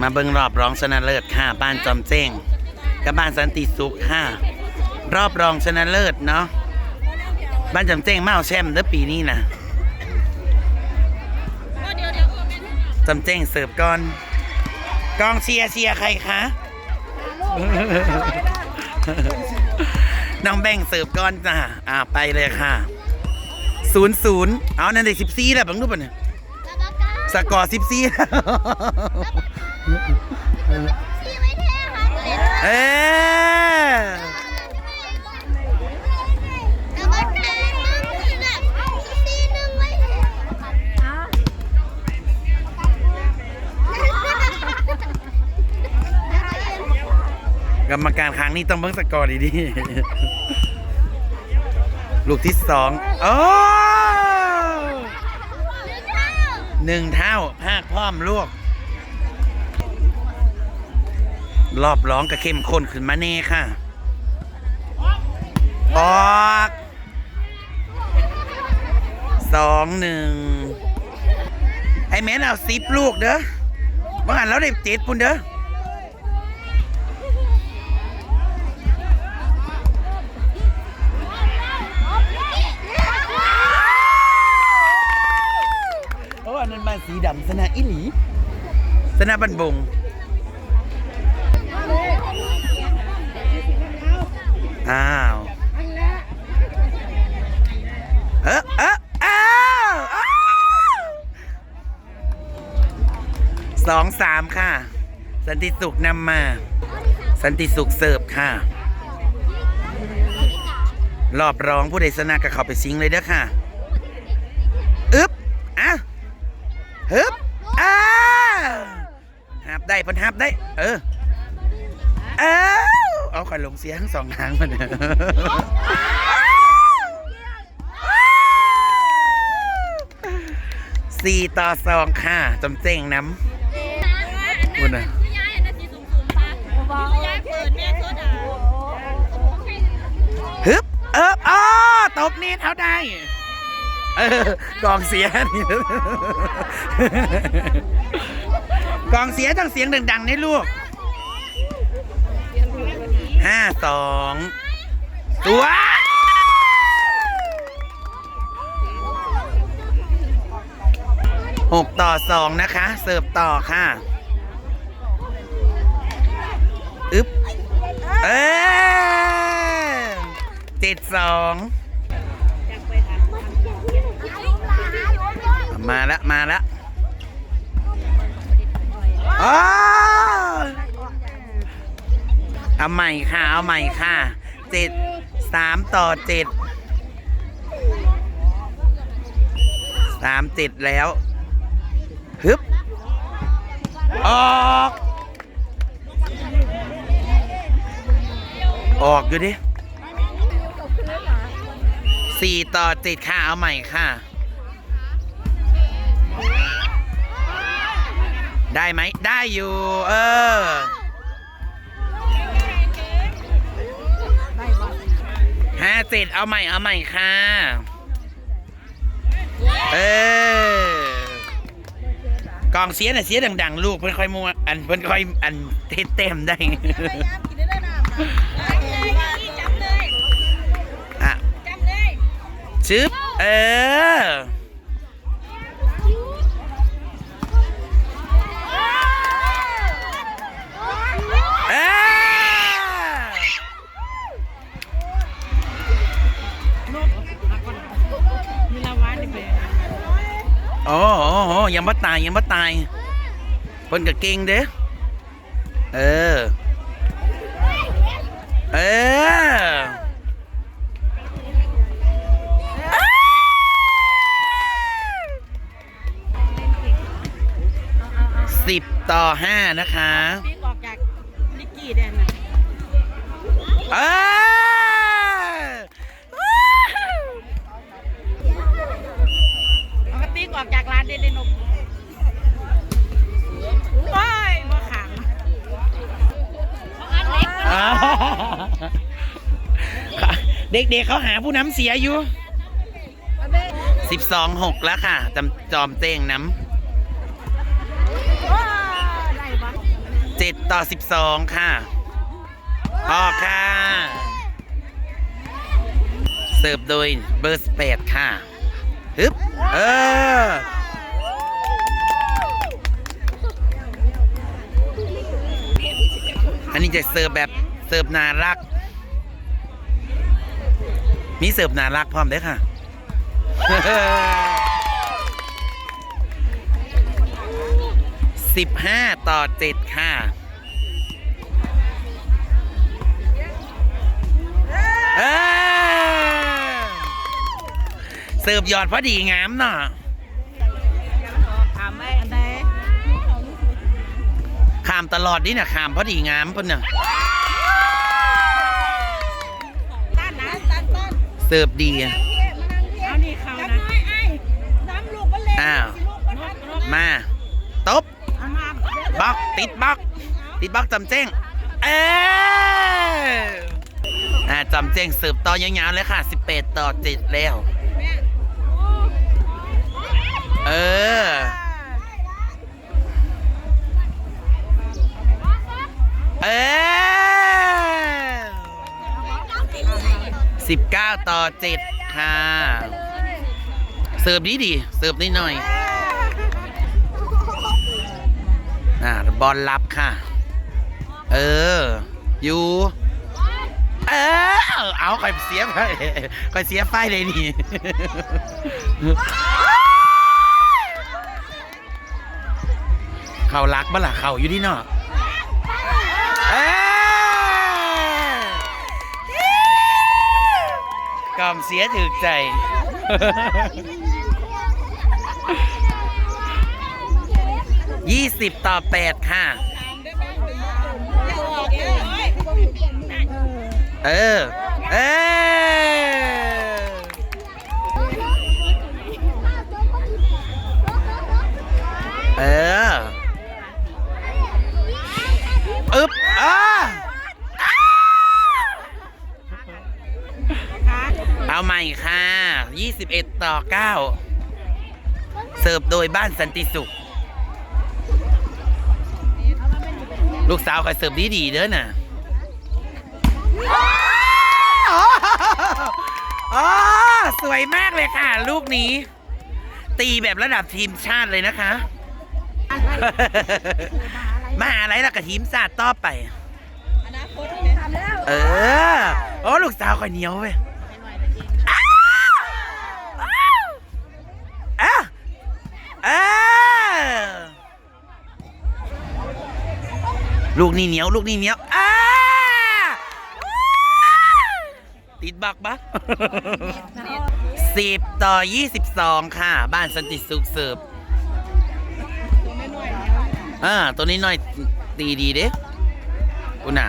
มาเบิ่งรอบรองชนะเลิศค่ะ บ้านจอมเจ้งกับบ้านสันติสุขค่ะ รอบรองชนะเลิศเนาะบ้านจอมเจ้งมาเอาแชมป์เด้อปีนี้นะจอมเจ้งเสิร์ฟก่อน กองเชียร์เชียร์ใครคะน้องแบ่งเสิร์ฟก่อนจ้ะอ่าไปเลยค่ะศูนย์ศูนย์เอานั่นเด็กสิบสี่แล้วบังรูปอะเนี่ยสกอร์สิบสี่ เอออกรรมการครั้งนี้ต้องเบิ่งสกอร์ดีๆ ลูกที่สองโอ้หนึ่งเท่าภาคพร้อมลูก รอบร้องก็เข้มข้นขึ้นมาเน่ค่ะ ออกสองหนึ่งไอแมนเอาสิบลูกเด้อเมื่อวานเราได้เจ็ดปุ่นเด้อเพราะว่านั้นมาสีดำสนะอิหลี สนะบันบง อ้าวเออเอออ้าวสองสามค่ะ สันติสุขนำมา สันติสุขเสิร์ฟค่ะ รอบรองผู้ใดชนะก็เขาไปซิงเลยเด้อค่ะอึ๊บอะฮึบอ้าหับได้พันหับได้ เออ เอ้าว เอาขอยลงเสียงสองทางมาเนี่ยสี่ต่อสองค่ะจำเจ้งน้ำคุณนะฮึบเอบอ้อตบนี่เท่าได้เออกองเสียนี่กองเสียต้องเสียงดังๆในลูก ห้าสองตัวหกต่อสองนะคะ เสิร์ฟต่อค่ะอึ๊บเออเจ็ดสองมาละ มาละอ๋อ เอาใหม่ค่ะ เอาใหม่ค่ะเจ็ดสามต่อเจ็ดสามเจ็ดแล้วฮึบออก ออกอยู่ดิสี่ต่อเจ็ดค่ะ เอาใหม่ค่ะ ได้ไหม ได้อยู่ เออาเจ็ดเอาใหม่เอาใหม่ค่ะ เออกองเสียน่ะเสียดัง ๆ ลูกเพิ่นค่อยมัวอันเพิ่นค่อยอันเทเต็มได้อะชึบเออเอ โอ้โหโหยังบ่ตายยังบ่ตายเพิ่นก็เก่งเด้เออ เออสิบต่อห้านะคะนี่ออกจากนิกกี้แดนน่ะเออ ปกติ ออกจากร้านเดนนกโอ้ยบ่ขังอ่าเด็กๆเขาหาผู้น้ำเสียอยู่สิบสองหกแล้วค่ะจำจอมเต้งน้ำโอ้ยได้บ่11ต่อ 12 ค่ะออกค่ะ เสิร์ฟโดยเบอร์8ค่ะ ฮึบเอออันนี้จะเสิร์ฟแบบเสิร์ฟนารัก มีเสิร์ฟนารักพร้อมเด้อค่ะ สิบห้าต่อเจ็ดค่ะ เออ เสิร์ฟหยอดพอดีงามเนาะถามไว้อันใดขามตลอดนี่นะขามพอดีงามเพิ่นน่ะต้านนะต้านต้นเสิร์ฟดี เอานี่เขานะอ้าว มาตบเอามาบล็อกติดบล็อกติดบล็อกจำเจ้งเอออ่าจำเจ้งเสิร์ฟต่อยาวๆเลยค่ะ 18 ต่อ 7 แล้ว เออ เออ19ต่อ7ค่ะเสิร์ฟดีดีเสิร์ฟนิดหน่อย อ่าบอลรับค่ะ เออ อยู่เออเอาคอยเสียไฟคอยเสียไฟเลยนี่ เขารักบ้าล่ะเขาอยู่ที่นอกกล่อมเสียถือใจ ยี่สิบต่อแปดค่ะ เออ เออ ต่อ 9 เสิร์ฟโดยบ้านสันติสุข ลูกสาวคอยเสิร์ฟดีดีๆเด้อน่ะอ๋อสวยมากเลยค่ะ ลูกนี้ ตีแบบระดับทีมชาติเลยนะคะ มาหาอะไรล่ะกับทีมชาติต่อไป เออ โอ้ลูกสาวคอยเหนียวเว้ย อ้าวลูกนี่เหนียว ลูกนี่เหนียวอ้าติดบักบักสิบต่อยี่สิบสองค่ะ บ้านสันติสุขเสิร์ฟอ่าตัวนี้หน่อยตีดีเด้คุณน่ะ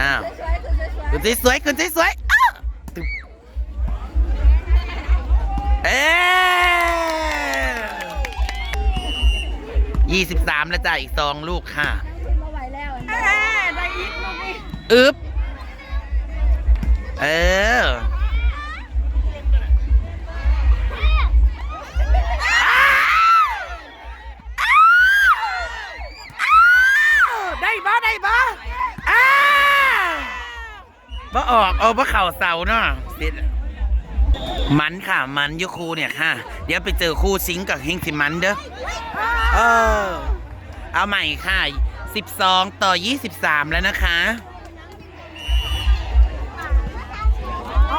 อ้าวคุณสวยๆคุณสวย เอ๊ยี่สิบสามแล้วจ้ะอีกสองลูกค่ะเอ้ยได้อีกลูกนี่อึ๊บ เออได้บ่ได้บ่อ้าวบ่ออกเอาบ่เข่าเสาเนาะเสีย มันค่ะ มันอยูครูเนี่ยค่ะ เดี๋ยวไปเจอครูซิงค์กับเฮงสิมันเด้อเออ เอาใหม่ค่ะ 12 ต่อ 23 แล้วนะคะ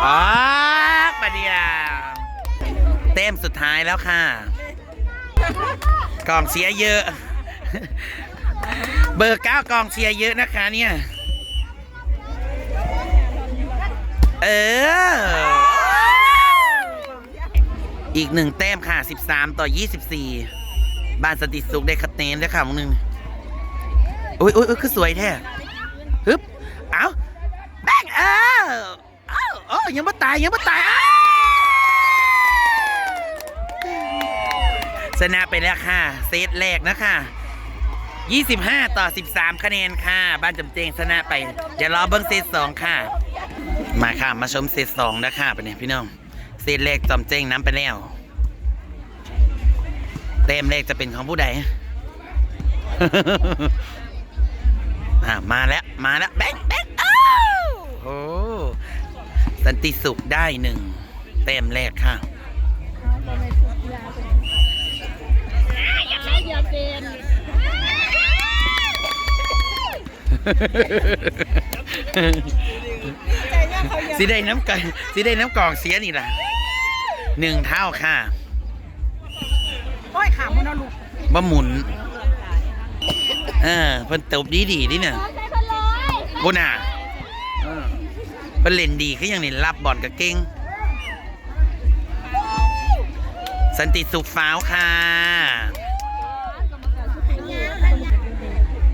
อ๋อปะเดียเต็มสุดท้ายแล้วค่ะ กองเชียร์เยอะ เบอร์เก้ากองเชียร์เยอะนะคะเนี่ย เออ อีกหนึ่งแต้มค่ะ 13 ต่อ 24 บ้านสติสุขได้คะแนนแล้วค่ะมึงหนึ่งอุ้ยอุ้ยอุ้ยคือสวยแท้ฮึบเอาแบงเออเอ้าโอ้ยังไม่ตายยังไม่ตายอ้าชนะไปแล้วค่ะ เซตแรกนะคะ25 ต่อ 13 คะแนนค่ะ บ้านจำเจงชนะไป เดี๋ยวรอเบิ้งเซตสองค่ะ มาค่ะ มาชมเซตสองนะคะไปเนี่ยพี่น้อง ซตแรกจำเจงน้ำไปแล้วเต็มเลขจะเป็นของผู้ใดมาแล้ว มาแล้ว แบงแบงอ้าวโอ้สันติสุขได้หนึ่งเต็มเลขค่ะอย่าเป็นสิได้น้ำกันสิได้น้ำกองเสียนี่ล่ะ หนึ่งเท่าค่ะโอ้ยขามันเอาลูกบ่หมุน เออเพิ่นตบดีดีๆดิเนี่ยบุน่ะเออเพิ่นเล่นดีคืออย่างนี้รับบอลกับเก่ง สันติสุขฟ้าวค่ะ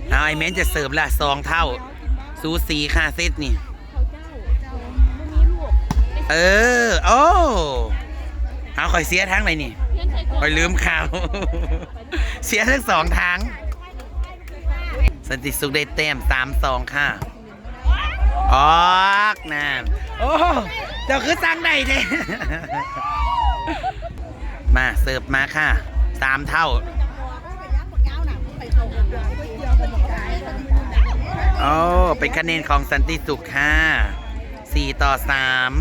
เอาไอเมนจะเสิร์ฟละสองเท่าสูสีค่ะเซตนี่ เออ โอ้ เอาคอยเสียทั้งเลยนี่คอยลืมข่าว เสียทั้งสองทางสันติสุขได้แต้มสามสองค่ะ ออกนะโอ้เจ้าคือสั่งได้เด้มาเสิร์ฟมาค่ะสามเท่าโอ้เป็นคะแนนของสันติสุขค่ะสี่ต่อสาม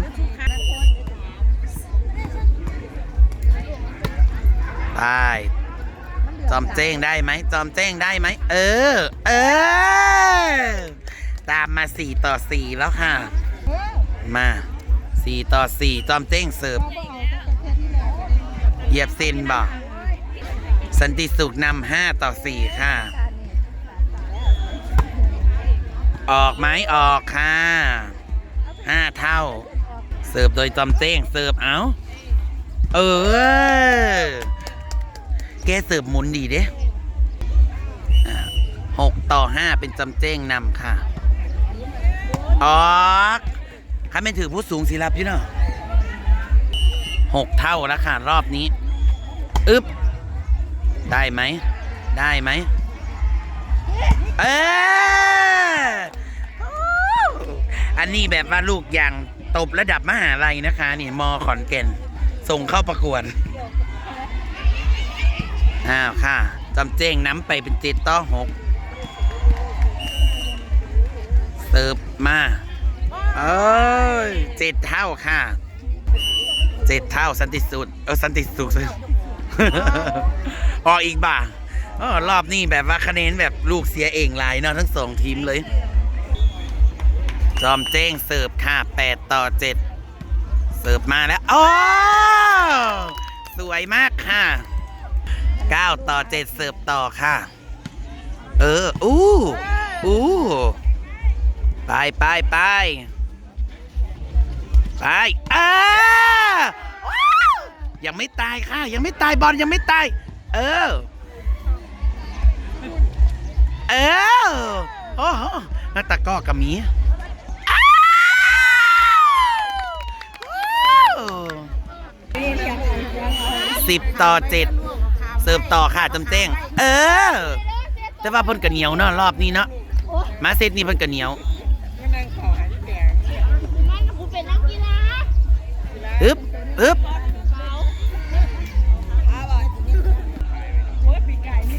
ไปจอมเจ้งได้ไหมจอมเจ้งได้ไหมเออ เออ ตามมาสี่ต่อสี่แล้วค่ะ มาสี่ต่อสี่จอมเจ้งเสิร์ฟเหยียบเส้นบ่สันติสุขนำห้าต่อสี่ค่ะ ออกไหมออกค่ะห้าเท่า เสิร์ฟโดยจอมเจ้งเสิร์ฟเอา เออ แกเสิร์ฟหมุนดีเด้หกต่อห้าเป็นจำเจ้งนำค่ะออกถ้าไม่ถือผู้สูงศิลับอยู่เนาะหกเท่าแล้วค่ะ รอบนี้ อึ๊บ ได้ไหม ได้ไหม เอออันนี้แบบว่าลูกอย่างตบระดับมหาลัยนะคะ นี่มอขอนแก่น ส่งเข้าประกวด อ้าวค่ะจำเจ้งน้ำไปเป็นเจ็ดต่อหกเสิร์ฟมาเอ้ยเจ็ดเท่าค่ะเจ็ดเท่าสันติสุดเออสันติสุขสิออกอีกบ่าออรอบนี้แบบว่าคะแนนแบบลูกเสียเองหลายเนาะทั้งสองทีมเลย จอมเจ้งเสิร์ฟค่ะแปดต่อเจ็ดเสิร์ฟมาแล้ว โอ้ สวยมากค่ะ 9 ต่อ 7 เสิร์ฟต่อค่ะ เออ อู้อู้ไปไปไปไปอ้ายังไม่ตายค่ะ ยังไม่ตายบอลยังไม่ตาย เออ เออโอ้โหหน้าตะก้อกระมีสิบต่อเจ็ด สิร์ฟต่อค่ะจำเจ้งเออ แต่ว่าเพิ่นกระเหนียวเนาะรอบนี้เนาะมาเซตนี้เพิ่นกระเหนียวอึ๊บอึ๊บ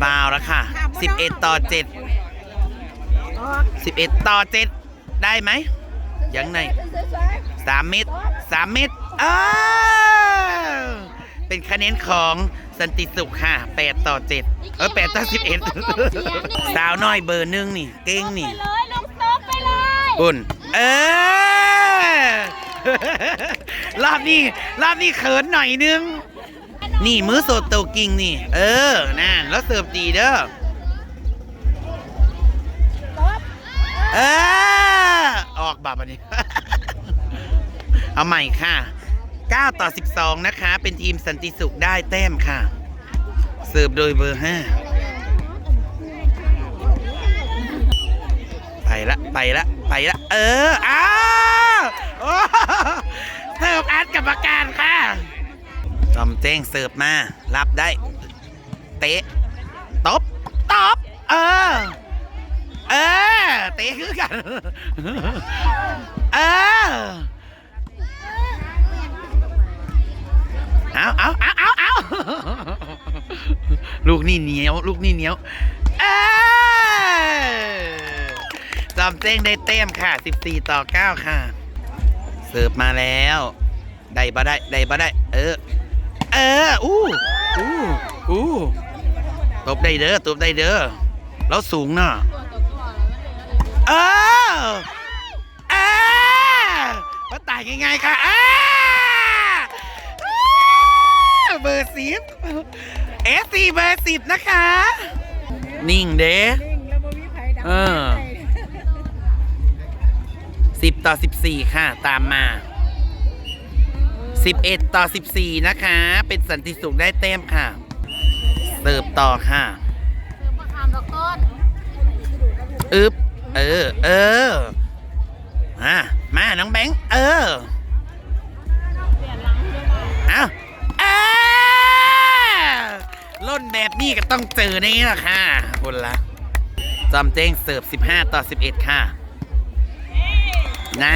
ฟาวแล้วค่ะ 11 ต่อ 7 11 ต่อ 7 ได้ไหมยังไง3เมตร3เมตรเออเป็นคะแนนของ สันติสุขค่ะ8ต่อ7เออ8ต่อ11สาวน้อยเบอร์หนึ่งนี่ เก่งนี่เลยลงโต๊ะไปเลยอุ่นเออรอบนี้รอบนี้เขินหน่อยนึง นี่มือโสดโตกิ่งนี่ เออนั่นแล้วเสิร์ฟดีเด้อเออออกบับอันนี้ เอาใหม่ค่ะ 9 ต่อ 12 นะคะ เป็นทีมสันติสุขได้แต้มค่ะ เสิร์ฟโดยเบอร์ 5 ไปละ ไปละ ไปละ เออ อ้าวเสิร์ฟอัดกรรมการค่ะจอมเจ้งเสิร์ฟมา รับได้ เตะตบตบเออ เออ เตะคือกัน เออ เอาเอาเอาเอาเอาลูกนี่เหนียว ลูกนี่เหนียวเอ้ยจอมเจ้งได้เต็มค่ะ 14 ต่อ 9 ค่ะ เสิร์ฟมาแล้ว ได้บ่ได้ ได้บ่ได้ เออ เออ อู้อู้อู้ตบได้เด้อ ตบได้เด้อ แล้วสูงเนาะเออเออมาตายง่ายๆค่ะเออ เบอร์สิบเอสซีเบอร์สิบนะคะ นิ่งเด้นิ่งแล้วบ่มีไผดังเออ สิบต่อสิบสี่ค่ะ ตามมาสิบเอ็ดต่อสิบสี่นะคะ เป็นสันติสุขได้เต็มค่ะ เสิร์ฟต่อค่ะมะขามดอกต้นอึบเออ เออมามา น้องแบงค์ เออ นแบบนี้ก็ต้องเจอนี่แหละค่ะคนละจอมเจ้งเสิร์ฟ 15 ต่อ 11 ค่ะน่า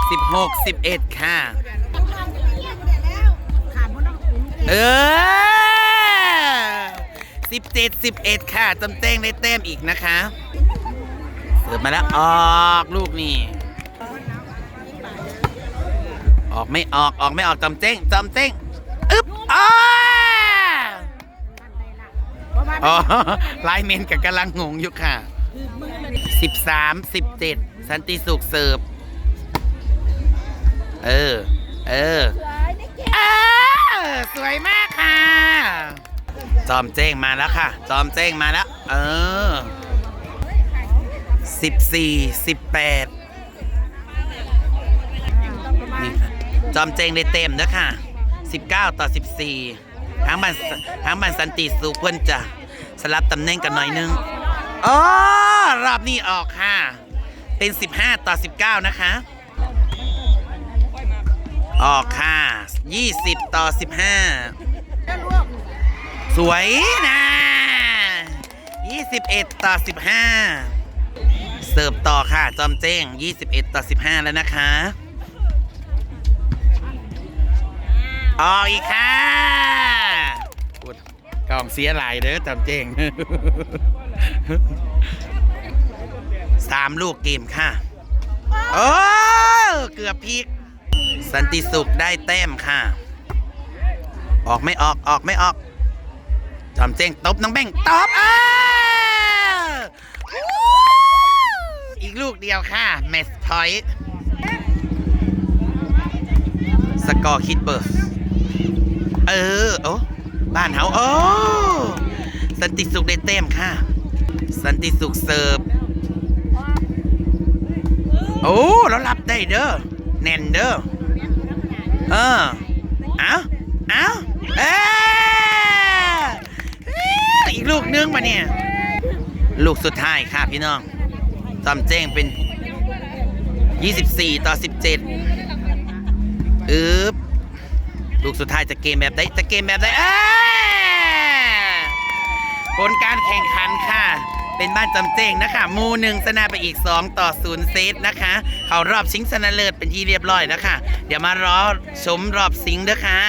16 11 ค่ะ เออ 17 11 ค่ะจำเต้งได้แต้มอีกนะคะ เสิร์ฟมาแล้ว ออกลูกนี่ ออกไม่ออกออกไม่ออกจำเต้งจำเต้งอึ๊บอ้าเพราะว่า อ๋อไลน์เมนกับกำลังงงอยู่ค่ะ 13 17 สันติสุขเสิร์ฟเออ เออ เออ สวยมากค่ะ จอมเจ้งมาแล้วค่ะ จอมเจ้งมาแล้ว เออสิบสี่สิบแปดนี่ค่ะจอมเจงได้เต็มนะค่ะสิบเก้าต่อสิบสี่ทางบันทางบันสันติสุขเพิ่นจะ สลับตำแหน่งกันหน่อยนึงอ๋อรอบนี้ออกค่ะ เป็นสิบห้าต่อสิบเก้านะคะ ออกค่ะยี่สิบต่อสิบห้าจะลวกสวยนะ21 ต่อ 15 เสิร์ฟต่อค่ะ จอมเจ้ง 21 ต่อ 15 แล้วนะคะ ออกอีกค่ะพูด กองเสียหลายเด้อจอมเจงสามลูกเกมค่ะ โอ้เกือบพลิกสันติสุขได้แต้มค่ะ ออกไม่ออกออกไม่ออกจอมเจงตบน้องแบงตบเอออีกลูกเดียวค่ะแมสพอยต์สกอร์คิดเบิร์สเออ โอ้ บ้านเฮาโอ้สันติสุขได้เต็มค่ะ สันติสุขเสิร์ฟโอ้แล้วรับได้เด้อแน่นเด้อเออเอาเอาเอออีกลูกนึงมาเนี่ย ลูกสุดท้ายค่ะพี่น้องจอมแจ้งเป็น 24 ต่อ 17 อึบ ลูกสุดท้ายจะเกมแบบใดจะเกมแบบใดเอ้ยผลการแข่งขันค่ะ เป็นบ้านจำเจงนะคะมูหนึ่งชนะไปอีก 2 ต่อ0เซตนะคะ เขารอบชิงชนะเลิศเป็นที่เรียบร้อยแล้วค่ะ เดี๋ยวมารอชมรอบชิงเด้อค่ะ